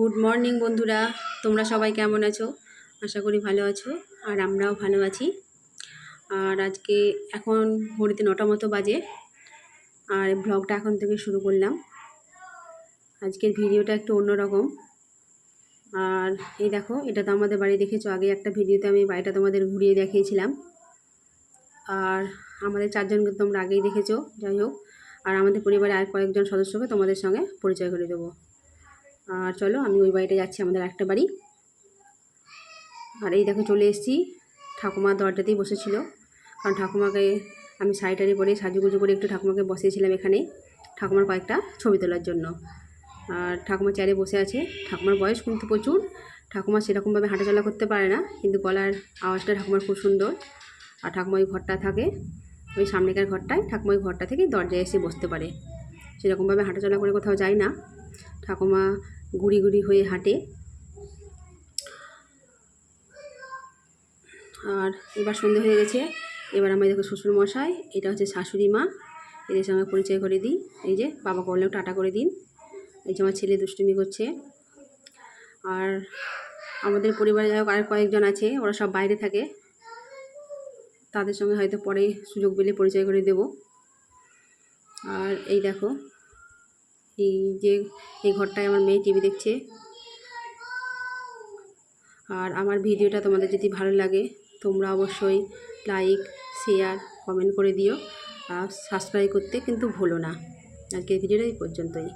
Good morning বন্ধুরা। তোমরা সবাই কেমন আছো? আশা করি ভালো আছো, আর আমরাও ভালো আছি। আর আজকে এখন ঘড়িতে নটা মতো বাজে, আর ব্লগটা এখন থেকে শুরু করলাম। আজকের ভিডিওটা একটু অন্যরকম। আর এই দেখো, এটা তো আমাদের বাড়ি দেখেছ, আগে একটা ভিডিওতে আমি বাড়িটা তোমাদের ঘুরিয়ে দেখিয়েছিলাম। আর আমাদের চারজনকে তোমরা আগেই দেখেছ, যাই হোক। আর আমাদের পরিবারে আর কয়েকজন সদস্যকে তোমাদের সঙ্গে পরিচয় করে দেবো। আর চলো, আমি ওই বাড়িটা যাচ্ছি, আমাদের একটা বাড়ি। আর এই দেখো, চলে এসেছি। ঠাকুমার দরজাতেই বসেছিল। কারণ ঠাকুমাকে আমি শাড়ি টাড়ি পরে সাজুগুজু করে একটু ঠাকুমাকে বসিয়েছিলাম এখানে, ঠাকুমার কয়েকটা ছবি তোলার জন্য। আর ঠাকুমা চেয়ারে বসে আছে। ঠাকুমার বয়স কিন্তু প্রচুর। ঠাকুমা সেরকমভাবে হাঁটাচলা করতে পারে না, কিন্তু গলার আওয়াজটা ঠাকুমার খুব সুন্দর। আর ঠাকুমা ওই ঘরটা থাকে, ওই সামনেকার ঘরটায় ঠাকুমা ওই ঘরটা থেকে দরজায় এসে বসতে পারে। সেরকমভাবে হাঁটাচলা করে কোথাও যায় না। ঠাকুমা গুড়ি গুড়ি হয়ে হাঁটে। আর এবার সন্ধে হয়ে গেছে, এবার আমার দেখো শ্বশুর মশাই এটা হচ্ছে শাশুড়ি মা এদের সঙ্গে পরিচয় করে দিই এই যে বাবা করলেও টাটা করে দিন, এই যে আমার ছেলে দুষ্টুমি করছে। আর আমাদের পরিবারে যাই আর কয়েকজন আছে, ওরা সব বাইরে থাকে, তাদের সঙ্গে হয়তো পরে সুযোগ পেলে পরিচয় করে দেব। আর এই দেখো এই যে, এই ঘরটায় আমার মেয়ে টিভি দেখছে। আর আমার ভিডিওটা তোমাদের যদি ভালো লাগে, তোমরা অবশ্যই লাইক, শেয়ার, কমেন্ট করে দিও। আর সাবস্ক্রাইব করতে কিন্তু ভুলো না। আজকের ভিডিওটা এই পর্যন্তই।